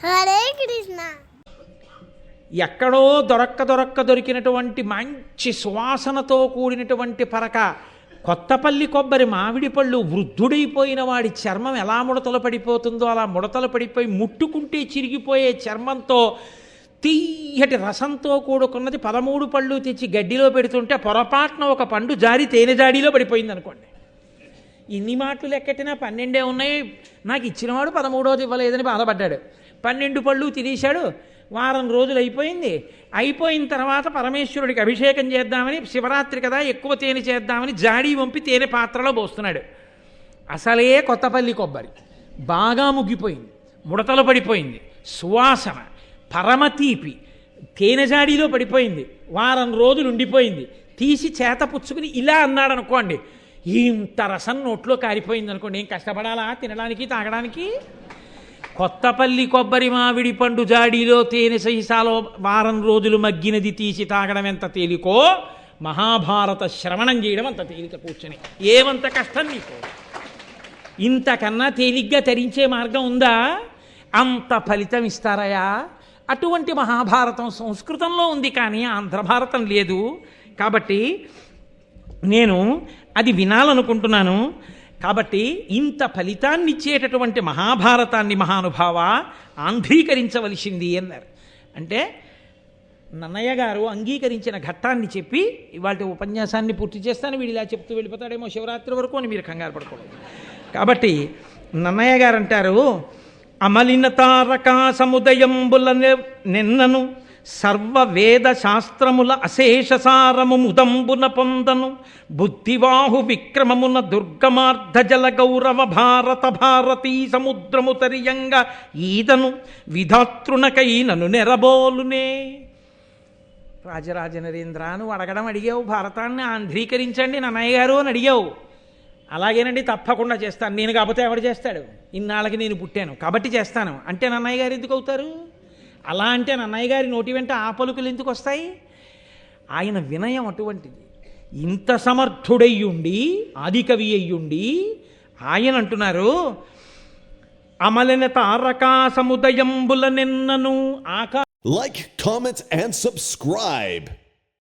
హరే కృష్ణ. ఎక్కడో దొరక్క దొరక్క దొరికినటువంటి మంచి సువాసనతో కూడినటువంటి పరక కొత్తపల్లి కొబ్బరి మామిడి పళ్ళు వృద్ధుడైపోయిన వాడి చర్మం ఎలా ముడతలు పడిపోతుందో అలా ముడతలు పడిపోయి ముట్టుకుంటే చిరిగిపోయే చర్మంతో తీయటి రసంతో కూడుకున్నది పదమూడు పళ్ళు తెచ్చి గడ్డిలో పెడుతుంటే పొరపాటున ఒక పండు జారి తేనె జాడీలో పడిపోయింది అనుకోండి ఇన్ని మాటలు లెక్కెట్టినా పన్నెండే ఉన్నాయి. నాకు ఇచ్చినవాడు పదమూడోది ఇవ్వలేదని బాధపడ్డాడు. పన్నెండు పళ్ళు తినేశాడు. వారం రోజులు అయిపోయింది. అయిపోయిన తర్వాత పరమేశ్వరుడికి అభిషేకం చేద్దామని శివరాత్రి కదా ఎక్కువ తేనె చేద్దామని జాడీ వంపి తేనె పాత్రలో పోస్తున్నాడు. అసలే కొత్తపల్లి కొబ్బరి. బాగా ముగ్గిపోయింది. ముడతలు పడిపోయింది. సువాసన పరమ తీపి. తేనె జాడీలో పడిపోయింది. వారం రోజులు ఉండిపోయింది. తీసి చేత పుచ్చుకుని ఇలా అన్నాడు అనుకోండి ఇంత రసం నోట్లో కారిపోయింది అనుకోండి ఏం కష్టపడాలా? తినడానికి తాగడానికి? కొత్తపల్లి కొబ్బరి మామిడి పండు జాడీలో తేనె సహిసాలో వారం రోజులు మగ్గినది తీసి తాగడం ఎంత తేలికో? మహాభారత శ్రవణం చేయడం అంత తేలిక కూర్చొని. ఏమంత కష్టం నీకు? ఇంతకన్నా తేలిగ్గా తరించే మార్గం ఉందా? అంత ఫలితం ఇస్తారయా? అటువంటి మహాభారతం సంస్కృతంలో ఉంది కానీ ఆంధ్ర భారతం లేదు. కాబట్టి నేను అది వినాలనుకుంటున్నాను. కాబట్టి ఇంత ఫలితాన్ని ఇచ్చేటటువంటి మహాభారతాన్ని మహానుభావ ఆంధ్రీకరించవలసింది అన్నారు. అంటే నన్నయ్య గారు అంగీకరించిన ఘట్టాన్ని చెప్పి ఇవాళ ఉపన్యాసాన్ని పూర్తి చేస్తాను. వీడు ఇలా చెప్తూ వెళ్ళిపోతాడేమో శివరాత్రి వరకు అని మీరు కంగారు పడకూడదు కాబట్టి నన్నయ్య గారు అంటారు అమలిన తారకా సముదయంబుల నిన్నను సర్వవేద శాస్త్రముల అశేషసారము ముదంబున పొందను. బుద్ధివాహు విక్రమమున దుర్గమార్ధ జల గౌరవ భారత భారతీ సముద్రము తరియంగ ఈదను. విధాతృణకై నను నెరబోలునే. రాజరాజ నరేంద్ర నువ్వు అడగడం అడిగావు భారతాన్ని ఆంధ్రీకరించండి నన్నయ్య గారు అని అడిగావు. అలాగేనండి తప్పకుండా చేస్తాను. నేను కాకపోతే ఎవడు చేస్తాడు? ఇన్నాళ్ళకి నేను పుట్టాను. కాబట్టి చేస్తాను. అంటే నన్నయ్య గారు ఎందుకు అవుతారు? అలా అంటే నన్నయ్య గారి నోటి వెంట ఆ పలుకులు ఎందుకు వస్తాయి? ఆయన వినయం అటువంటిది. ఇంత సమర్థుడయ్యుండి ఆదికవి అయ్యుండి ఆయన అంటున్నారు అమలిన తారకా సముదయంబుల నిన్నను ఆకా లైక్ comment, అండ్ సబ్స్క్రైబ్